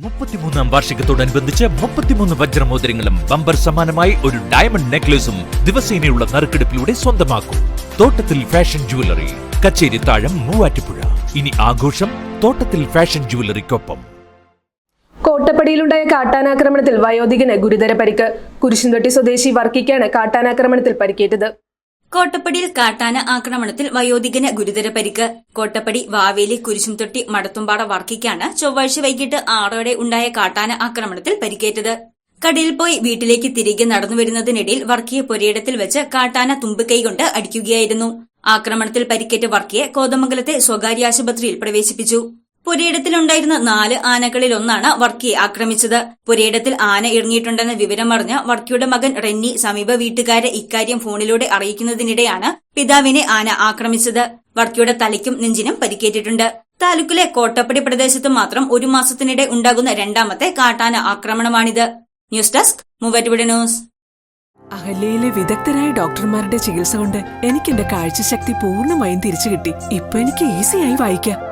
മുപ്പത്തിമൂന്നാം വാർഷികത്തോടനുബന്ധിച്ച് മുപ്പത്തിമൂന്ന് വജ്രമോതിരങ്ങളും ബമ്പർ സമാനമായി ഒരു ഡയമണ്ട് നെക്ലേസും ദിവസേനയുള്ള നറുക്കെടുപ്പിലൂടെ സ്വന്തമാക്കും. തോട്ടത്തിൽ ഫാഷൻ ജുവലറി കച്ചേരി താഴം മൂവാറ്റുപുഴ. ഇനി ആഘോഷം തോട്ടത്തിൽ ഫാഷൻ ജുവലറിക്കൊപ്പം കോട്ടപ്പടിയിലുണ്ടായ കാട്ടാനാക്രമണത്തിൽ വയോധികന് ഗുരുതര പരിക്ക്. കുരിശുംതൊട്ടി സ്വദേശി വർക്കിക്കാണ് കാട്ടാനാക്രമണത്തിൽ പരിക്കേറ്റത്. കോട്ടപ്പടിയിൽ കാട്ടാന ആക്രമണത്തിൽ വയോധികന് ഗുരുതര പരിക്ക്. കോട്ടപ്പടി വാവേലി കുരിശുംതൊട്ടി മടത്തുംപാട വർക്കിക്കാണ് ചൊവ്വാഴ്ച വൈകിട്ട് ആറോടെ ഉണ്ടായ കാട്ടാന ആക്രമണത്തിൽ പരിക്കേറ്റത്. കടയിൽ പോയി വീട്ടിലേക്ക് തിരികെ നടന്നു വരുന്നതിനിടയിൽ വർക്കിയെ പൊരയിടത്തിൽ വെച്ച് കാട്ടാന തുമ്പിക്കൈ കൊണ്ട് അടിക്കുകയായിരുന്നു. ആക്രമണത്തിൽ പരിക്കേറ്റ വർക്കിയെ കോതമംഗലത്തെ സ്വകാര്യ ആശുപത്രിയിൽ പ്രവേശിപ്പിച്ചു. പുരയിടത്തിലുണ്ടായിരുന്ന നാല് ആനകളിൽ ഒന്നാണ് വർക്കിയെ ആക്രമിച്ചത്. പുരയിടത്തിൽ ആന ഇറങ്ങിയിട്ടുണ്ടെന്ന വിവരമറിഞ്ഞ വർക്കിയുടെ മകൻ റെന്നി സമീപ വീട്ടുകാരെ ഇക്കാര്യം ഫോണിലൂടെ അറിയിക്കുന്നതിനിടെയാണ് പിതാവിനെ ആന ആക്രമിച്ചത്. വർക്കിയുടെ തലയ്ക്കും നെഞ്ചിനും പരിക്കേറ്റിട്ടുണ്ട്. താലൂക്കിലെ കോട്ടപ്പടി പ്രദേശത്ത് മാത്രം ഒരു മാസത്തിനിടെ ഉണ്ടാകുന്ന രണ്ടാമത്തെ കാട്ടാന ആക്രമണമാണിത്. News desk Muvattupuzha news. അഹല്യയിലെ വിദഗ്ധരായ ഡോക്ടർമാരുടെ ചികിത്സ കൊണ്ട് എനിക്ക് എന്റെ കാഴ്ചശക്തി പൂർണമായും തിരിച്ചു കിട്ടി ഇപ്പൊ എനിക്ക് ഈസിയായി വായിക്കാം.